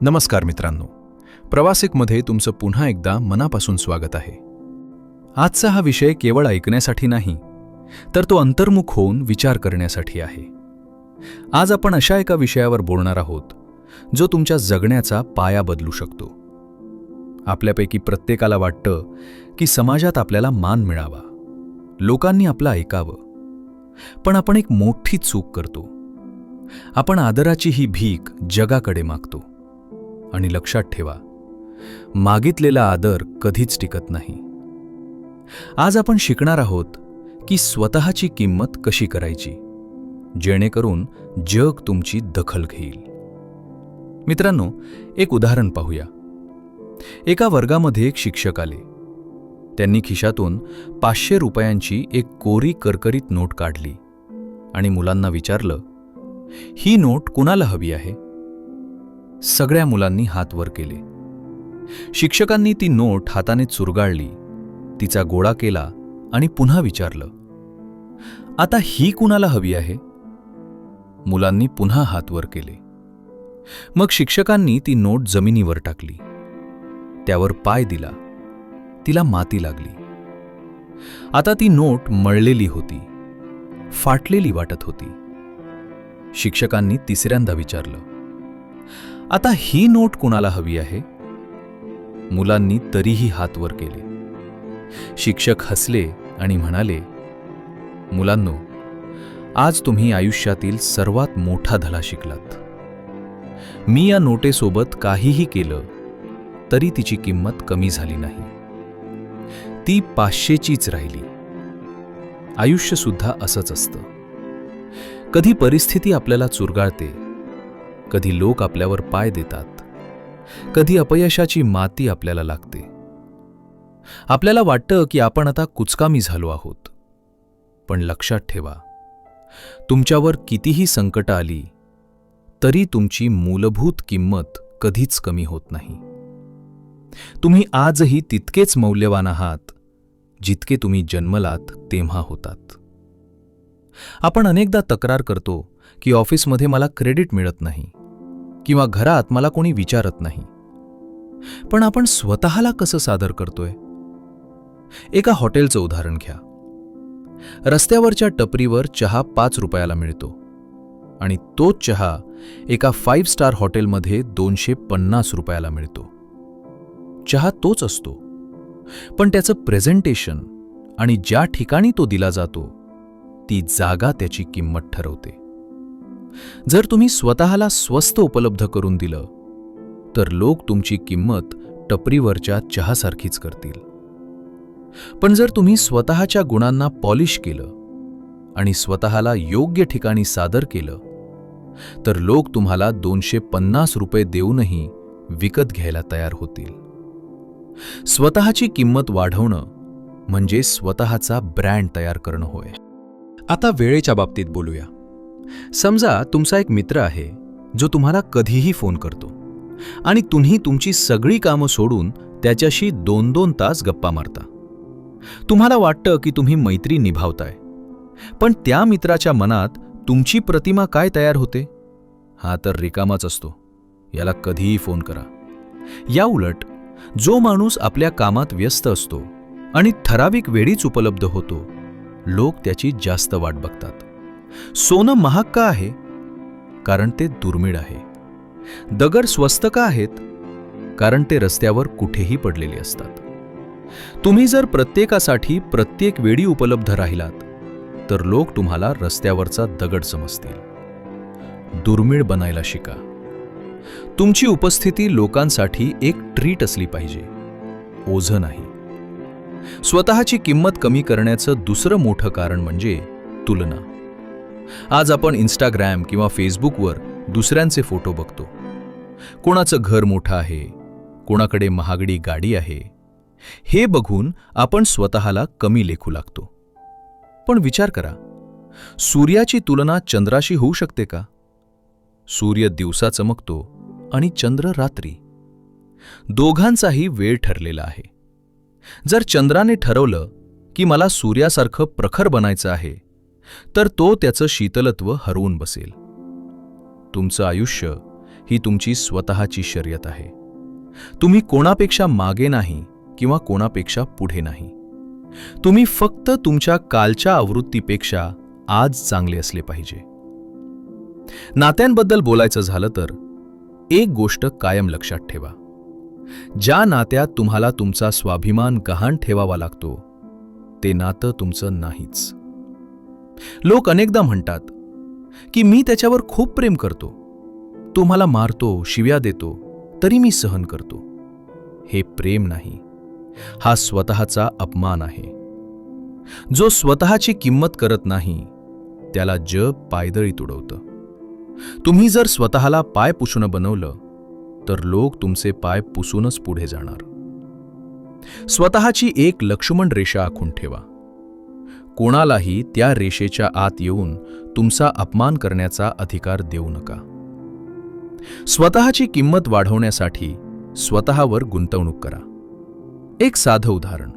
नमस्कार मित्रांनो. प्रवासिकमध्ये तुमचं पुन्हा एकदा मनापासून स्वागत आहे. आजचा हा विषय केवळ ऐकण्यासाठी नाही तर तो अंतर्मुख होऊन विचार करण्यासाठी आहे. आज आपण अशा एका विषयावर बोलणार आहोत जो तुमच्या जगण्याचा पाया बदलू शकतो. आपल्यापैकी प्रत्येकाला वाटतं की समाजात आपल्याला मान मिळावा लोकांनी आपलं ऐकावं. पण आपण एक मोठी चूक करतो. आपण आदराची ही भीक जगाकडे मागतो. आणि लक्षात ठेवा मागितलेला आदर कधीच टिकत नाही. आज आपण शिकणार आहोत की स्वतःची किंमत कशी करायची जेणेकरून जग तुमची दखल घेईल. मित्रांनो एक उदाहरण पाहूया. एका वर्गामध्ये एक शिक्षक आले. त्यांनी खिशातून पाचशे रुपयांची एक कोरी करकरीत नोट काढली आणि मुलांना विचारलं ही नोट कुणाला हवी आहे? सगळ्या मुलांनी हात वर केले. शिक्षकांनी ती नोट हाताने चुरगाळली तिचा गोळा केला आणि पुन्हा विचारलं आता ही कुणाला हवी आहे? मुलांनी पुन्हा हात वर केले. मग शिक्षकांनी ती नोट जमिनीवर टाकली. त्यावर पाय दिला. तिला माती लागली. आता ती नोट मळलेली होती. फाटलेली वाटत होती. शिक्षकांनी तिसऱ्यांदा विचारलं आता ही नोट कुणाला हवी आहे? मुलांनी तरीही हात वर केले. शिक्षक हसले आणि म्हणाले मुलांनो आज तुम्ही आयुष्यातील सर्वात मोठा धडा शिकलात. मी या नोटेसोबत काहीही केलं तरी तिची किंमत कमी झाली नाही. ती पाचशेचीच राहिली. आयुष्य सुद्धा असंच असतं. कधी परिस्थिती आपल्याला चुरगाळते कधी लोक आपल्यावर पाय देतात. कधी अपयशाची माती आपल्याला लागते. आपल्याला वाटतं की आपण आता कुचकामी झालो आहोत. पण लक्षात ठेवा तुमच्यावर कितीही संकट आली तरी तुमची मूलभूत किंमत कधीच कमी होत नाही. तुम्ही आजही तितकेच मौल्यवान आहात जितके तुम्ही जन्मलात तेव्हा होतात. आपण अनेकदा तक्रार करतो की ऑफिसमध्ये मला क्रेडिट मिळत नाही किंवा घरात मला कोणी विचारत नाही. पण आपण स्वतःला कसं सादर करतोय? एका हॉटेलचं उदाहरण घ्या. रस्त्यावरच्या टपरीवर चहा पाच रुपयाला मिळतो आणि तोच चहा एका फाईव्ह स्टार हॉटेलमध्ये दोनशे पन्नास रुपयाला मिळतो. चहा तोच असतो. पण त्याचं प्रेझेंटेशन आणि ज्या ठिकाणी तो दिला जातो ती जागा त्याची किंमत ठरवते. जर तुम्ही स्वतःला स्वस्त उपलब्ध करून दिलं तर लोक तुमची किंमत टपरीवरच्या चहासारखीच करतील. पण जर तुम्ही स्वतःच्या गुणांना पॉलिश केलं आणि स्वतःला योग्य ठिकाणी सादर केलं तर लोक तुम्हाला दोनशे पन्नास रुपये देऊनही विकत घ्यायला तयार होतील. स्वतःची किंमत वाढवणं म्हणजे स्वतःचा ब्रँड तयार करणं होय. आता वेळेच्या बाबतीत बोलूया. समजा तुमचा एक मित्र आहे जो तुम्हाला कधीही फोन करतो आणि तुम्ही तुमची सगळी कामं सोडून त्याच्याशी दोन दोन तास गप्पा मारता. तुम्हाला वाटतं की तुम्ही मैत्री निभावताय पण त्या मित्राच्या मनात तुमची प्रतिमा काय तयार होते? हा तर रिकामाच असतो. याला कधीही फोन करा. या उलट जो माणूस आपल्या कामात व्यस्त असतो आणि ठराविक वेळीच उपलब्ध होतो लोक त्याची जास्त वाट बघतात. सोनं महाग का आहे? कारण ते दुर्मिळ आहे. दगड स्वस्त का आहेत? कारण ते रस्त्यावर कुठेही पडलेले असतात. तुम्ही जर प्रत्येकासाठी प्रत्येक वेळी उपलब्ध राहिलात तर लोक तुम्हाला रस्त्यावरचा दगड समजतील. दुर्मिळ बनायला शिका. तुमची उपस्थिती लोकांसाठी एक ट्रीट असली पाहिजे. ओझं नाही. स्वतःची किंमत कमी करण्याचं दुसरं मोठं कारण म्हणजे तुलना. आज आपण इंस्टाग्राम किंवा फेसबुकवर दुसऱ्यांचे फोटो बघतो. कोणाचं घर मोठं आहे कोणाकडे महागडी गाडी आहे हे बघून आपण स्वतःला कमी लेखू लागतो. पण विचार करा सूर्याची तुलना चंद्राशी होऊ शकते का? सूर्य दिवसा चमकतो आणि चंद्र रात्री. दोघांचाही वेळ ठरलेला आहे. जर चंद्राने ठरवलं की मला सूर्यासारखं प्रखर बनायचं आहे तर तो त्याचं शीतलत्व हरवून बसेल. तुमचं आयुष्य ही तुमची स्वतःची शर्यत आहे. तुम्ही कोणापेक्षा मागे नाही किंवा कोणापेक्षा पुढे नाही. तुम्ही फक्त तुमच्या कालच्या आवृत्तीपेक्षा आज चांगले असले पाहिजे. नात्यांबद्दल बोलायचं झालं तर एक गोष्ट कायम लक्षात ठेवा. ज्या नात्यात तुम्हाला तुमचा स्वाभिमान गहाण ठेवावा लागतो ते नातं तुमचं नाहीच. लोक अनेकदा म्हणतात की मी त्याच्यावर खूप प्रेम करतो. तो मला मारतो शिव्या देतो तरी मी सहन करतो. हे प्रेम नाही. हा स्वतःचा अपमान आहे. जो स्वतःची किंमत करत नाही त्याला जग पायदळी तुडवतं. तुम्ही जर स्वतःला पाय पुसून बनवलं तर लोक तुमचे पाय पुसूनच पुढे जाणार. स्वतःची एक लक्ष्मण रेषा आखून ठेवा. कोणालाही त्या रेषेच्या आत येऊन तुमचा अपमान करण्याचा अधिकार देऊ नका. स्वतःची किंमत वाढवण्यासाठी स्वतःवर गुंतवणूक करा. एक साधं उदाहरण.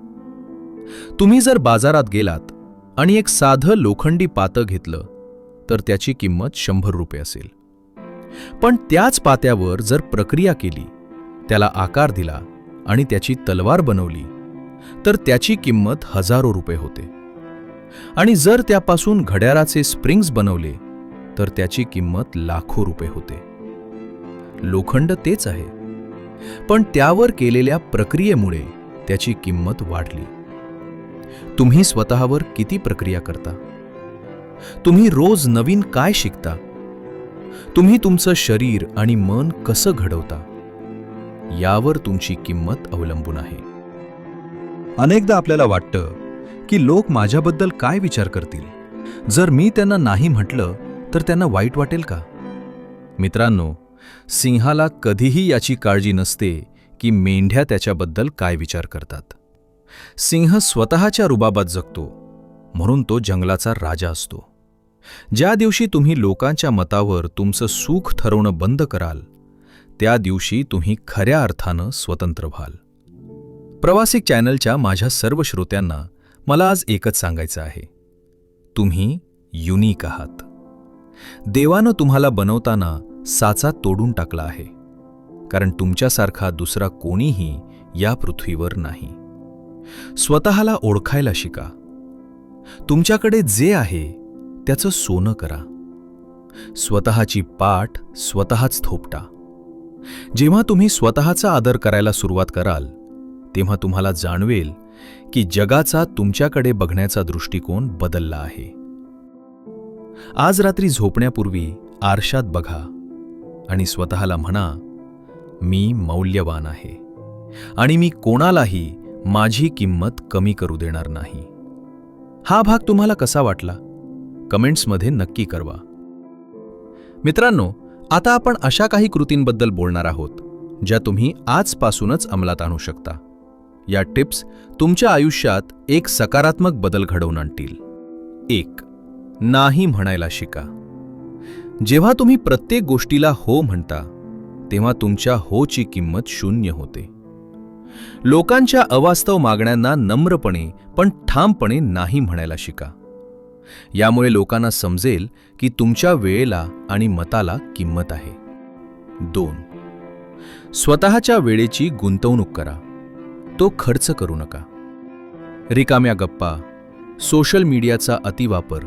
तुम्ही जर बाजारात गेलात आणि एक साधं लोखंडी पातं घेतलं तर त्याची किंमत शंभर रुपये असेल. पण त्याच पात्यावर जर प्रक्रिया केली त्याला आकार दिला आणि त्याची तलवार बनवली तर त्याची किंमत हजारो रुपये होते. आणि जर त्यापासून घड्याळाचे स्प्रिंग्स बनवले तर त्याची किंमत लाखो रुपये होते. लोखंड तेच आहे. पण त्यावर केलेल्या प्रक्रियेमुळे त्याची किंमत वाढली. तुम्ही स्वतःवर किती प्रक्रिया करता? तुम्ही रोज नवीन काय शिकता? तुम्ही तुमचं शरीर आणि मन कसं घडवता? यावर तुमची किंमत अवलंबून आहे. अनेकदा आपल्याला वाटतं की लोक माझ्याबद्दल काय विचार करतील? जर मी त्यांना नाही म्हटलं तर त्यांना वाईट वाटेल का? मित्रांनो सिंहाला कधीही याची काळजी नसते की मेंढ्या त्याच्याबद्दल काय विचार करतात. सिंह स्वतःच्या रुबाबात जगतो म्हणून तो जंगलाचा राजा असतो. ज्या दिवशी तुम्ही लोकांच्या मतावर तुमचं सुख ठरवणं बंद कराल त्या दिवशी तुम्ही खऱ्या अर्थानं स्वतंत्र व्हाल. प्रवासिक चॅनलच्या माझ्या सर्व श्रोत्यांना मला आज एकच सांगायचं आहे. तुम्ही युनिक आहात. देवानं तुम्हाला बनवताना साचा तोडून टाकला आहे. कारण तुमच्यासारखा दुसरा कोणीही या पृथ्वीवर नाही. स्वतःला ओळखायला शिका. तुमच्याकडे जे आहे त्याचं सोनं करा. स्वतःची पाठ स्वतःच थोपटा. जेव्हा तुम्ही स्वतःचा आदर करायला सुरुवात कराल तेव्हा तुम्हाला जाणवेल की जगाचा तुमच्याकडे बघण्याचा दृष्टिकोन बदलला आहे. आज रात्री झोपण्यापूर्वी आरशात बघा आणि स्वतःला म्हणा मी मौल्यवान आहे आणि मी कोणालाही माझी किंमत कमी करू देणार नाही. हा भाग तुम्हाला कसा वाटला? कमेंट्समध्ये नक्की करवा मित्रांनो आता आपण अशा काही कृतींबद्दल बोलणार आहोत ज्या तुम्ही आजपासूनच अंमलात आणू शकता. या टिप्स तुमच्या आयुष्यात एक सकारात्मक बदल घडवून आणतील. एक नाही म्हणायला शिका. जेव्हा तुम्ही प्रत्येक गोष्टीला हो म्हणता तेव्हा तुमच्या होची किंमत शून्य होते. लोकांच्या अवास्तव मागण्यांना नम्रपणे पण ठामपणे नाही म्हणायला शिका. यामुळे लोकांना समजेल की तुमच्या वेळेला आणि मताला किंमत आहे. दोन स्वतःच्या वेळेची गुंतवणूक करा. तो खर्च करू नका. रिकाम्या गप्पा सोशल मीडियाचा अतिवापर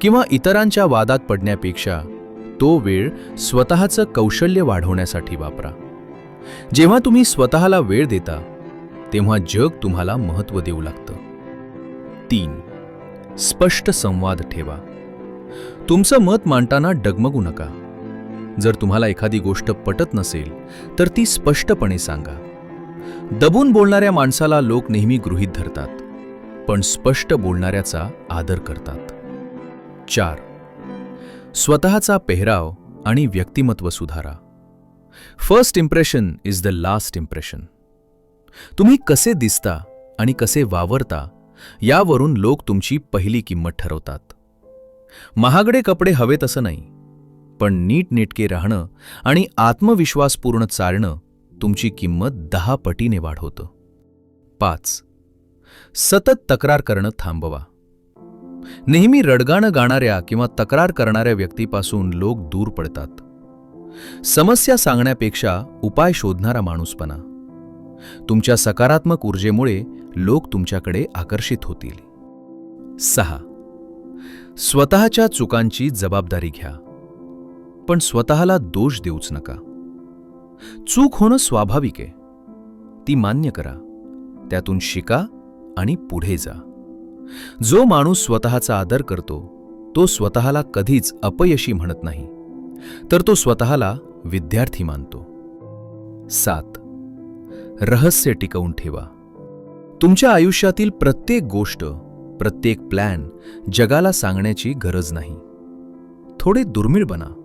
किंवा इतरांच्या वादात पडण्यापेक्षा तो वेळ स्वतःचं कौशल्य वाढवण्यासाठी वापरा. जेव्हा तुम्ही स्वतःला वेळ देता तेव्हा जग तुम्हाला महत्त्व देऊ लागतं. तीन स्पष्ट संवाद ठेवा. तुमचं मत मांडताना डगमगू नका. जर तुम्हाला एखादी गोष्ट पटत नसेल तर ती स्पष्टपणे सांगा. दबून बोलणाऱ्या माणसाला लोक नेहमी गृहीत धरतात पण स्पष्ट बोलणाऱ्याचा आदर करतात. चार. स्वतःचा पेहराव आणि व्यक्तिमत्व सुधारा. First impression is the last impression तुम्ही कसे दिसता आणि कसे वावरता यावरून लोक तुमची पहिली किंमत ठरवतात. महागडे कपडे हवेत असं नाही पण नीटनेटके राहणं आणि आत्मविश्वासपूर्ण चालणं तुमची किंमत दहा पटीने वाढवतं पाच. सतत तक्रार करणं थांबवा. नेहमी रडगाणं गाणाऱ्या किंवा तक्रार करणाऱ्या व्यक्तीपासून लोक दूर पडतात. समस्या सांगण्यापेक्षा उपाय शोधणारा माणूसपणा. तुमच्या सकारात्मक ऊर्जेमुळे लोक तुमच्याकडे आकर्षित होतील. सहा. स्वतःच्या चुकांची जबाबदारी घ्या. पण स्वतःला दोष देऊच नका. चूक होणं स्वाभाविक आहे. ती मान्य करा. त्यातून शिका आणि पुढे जा. जो माणूस स्वतःचा आदर करतो तो स्वतःला कधीच अपयशी म्हणत नाही. तर तो स्वतःला विद्यार्थी मानतो. सात. रहस्य टिकवून ठेवा. तुमच्या आयुष्यातील प्रत्येक गोष्ट प्रत्येक प्लॅन जगाला सांगण्याची गरज नाही. थोडे दुर्मिळ बना.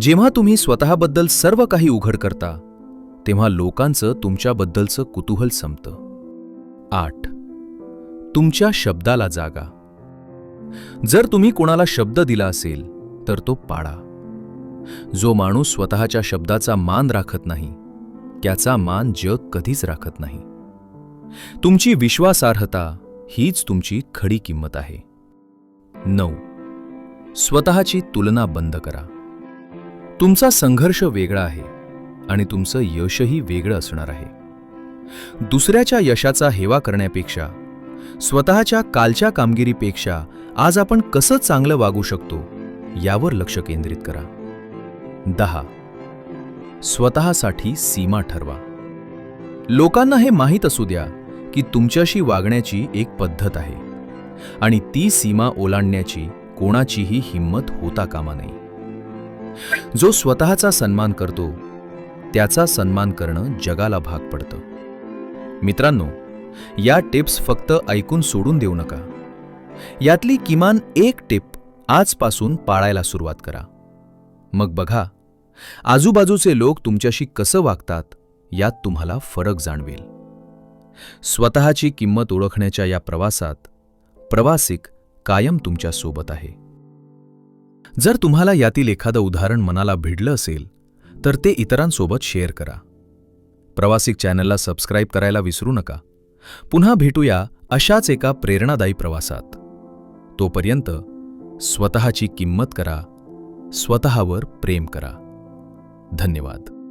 जेव्हा तुम्ही स्वतःबद्दल सर्व काही उघड करता तेव्हा लोकांचं तुमच्याबद्दलचं कुतूहल संपतं. आठ. तुमच्या शब्दाला जागा. जर तुम्ही कोणाला शब्द दिला असेल तर तो पाळा. जो माणूस स्वतःच्या शब्दाचा मान राखत नाही त्याचा मान जग कधीच राखत नाही. तुमची विश्वासार्हता हीच तुमची खरी किंमत आहे. नऊ. स्वतःची तुलना बंद करा. तुमचा संघर्ष वेगळा आहे आणि तुमचं यशही वेगळं असणार आहे. दुसऱ्याच्या यशाचा हेवा करण्यापेक्षा स्वतःच्या कालच्या कामगिरीपेक्षा आज आपण कसं चांगलं वागू शकतो यावर लक्ष केंद्रित करा. दहा. स्वतःसाठी सीमा ठरवा. लोकांना हे माहीत असू द्या की तुमच्याशी वागण्याची एक पद्धत आहे आणि ती सीमा ओलांडण्याची कोणाचीही हिंमत होता कामा नये. जो स्वतःचा सन्मान करतो त्याचा सन्मान करणं जगाला भाग पडतं. मित्रांनो या टिप्स फक्त ऐकून सोडून देऊ नका. यातली किमान एक टिप आजपासून पाळायला सुरुवात करा. मग बघा आजूबाजूचे लोक तुमच्याशी कसं वागतात यात तुम्हाला फरक जाणवेल. स्वतःची किंमत ओळखण्याच्या या प्रवासात प्रवासिक कायम तुमच्यासोबत आहे. जर तुम्हाला यातील एखादं उदाहरण मनाला भिडलं असेल तर ते इतरांसोबत शेअर करा. प्रवासिक चॅनलला सबस्क्राईब करायला विसरू नका. पुन्हा भेटूया अशाच एका प्रेरणादायी प्रवासात. तोपर्यंत स्वतःची किंमत करा स्वतःवर प्रेम करा. धन्यवाद.